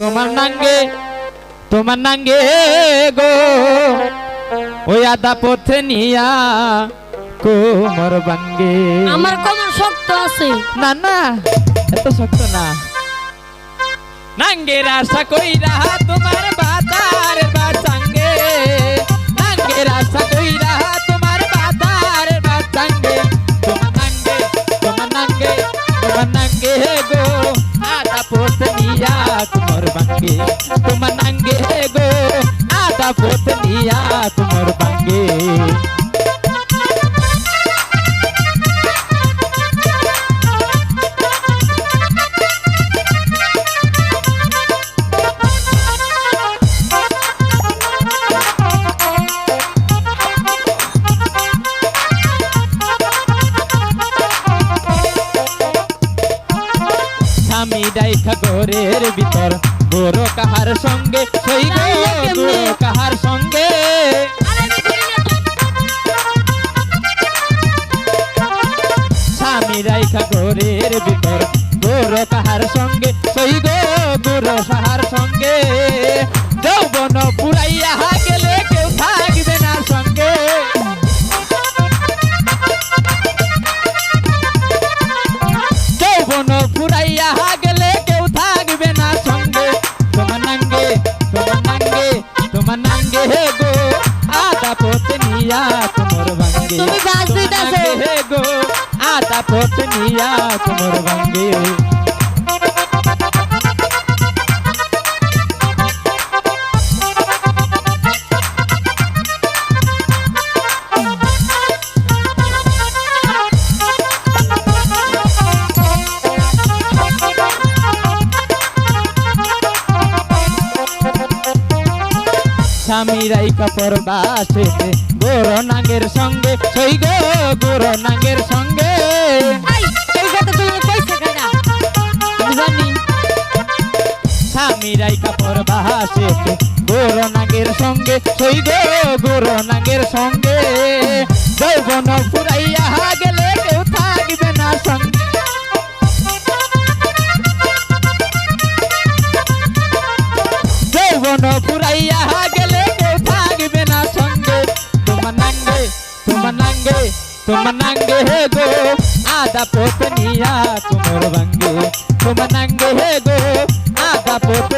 তোমার নাঙ্গে তোমার নাঙ্গে গো ওই আদা পথে নিয়া কোমর বাঙ্গে। আমার কোমর শক্ত আছে। না না এত শক্ত না। নাঙ্গের আশা কইরা তোমার বাতার বাচাঙ্গে বাঙ্গে তোমার নাঙ্গে গো আদা পোত নিয়া তোমার বাঙ্গে স্বামী ডাইখা ভিতর গোরো কাহার সঙ্গে সেই? গোরো কাহার সঙ্গে। স্বামী রাইখা গোরের ভিতর গোরো কাহার সঙ্গে সেই গো গোরো সাহার সঙ্গে যৌবন পুরাইয়া নিয়া তোমার ভাঙ্গে তুমি। নাঙ্গে হে গো আতা পট নিয়া তোমার ভাঙ্গে স্বামী রাই কাপড় বাসেতে গোর নাঙ্গের সঙ্গে সই গো গোর নাঙ্গের সঙ্গে। স্বামী রাই কাপড় বাসেতে গোর নাঙ্গের সঙ্গে সই গো গোর নাঙ্গের সঙ্গে। যৌবন ফুরাইয়া গেলে কেউ থাকবে না সঙ্গে। যৌবন ফুরাইয়া গেলে নাঙ্গে তোমার নাঙ্গে হে গো আদা পোত নিয়া তোমার ভাঙ্গে তোমার নাঙ্গে হে গো আদা পোত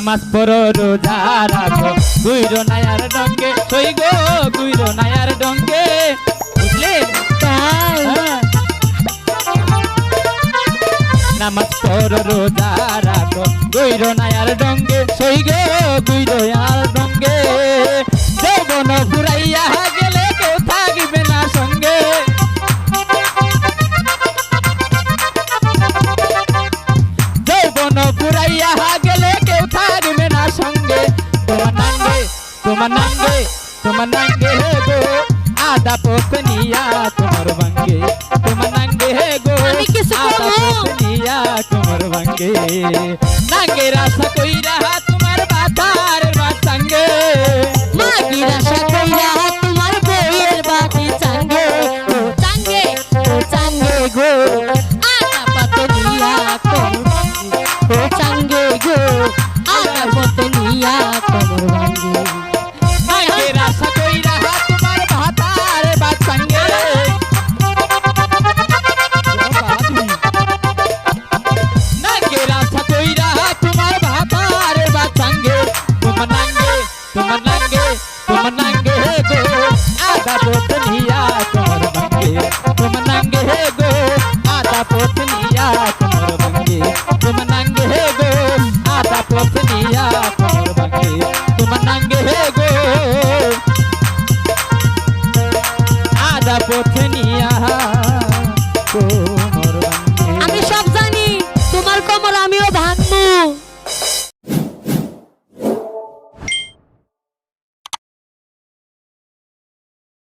নামাজ পড়ো, রোজা রাখো। গুইরো নায়ার ডঙ্গে সই গো, গুইরো নায়ার ডঙ্গে। বুঝলে। নামাজ পড়ো, রোজা রাখো। গুইরো নায়ার ডঙ্গে সই গো, গুইরো তোমার নাঙ্গে তোমার নাঙ্গে হে গো আদা পোত নিয়া তোমার ভাঙ্গে তোমার নাঙ্গে হে গো আদা? পোত তোমার ভাঙ্গে নাঙ্গে রাসা কইরা তোমার নাঙ্গে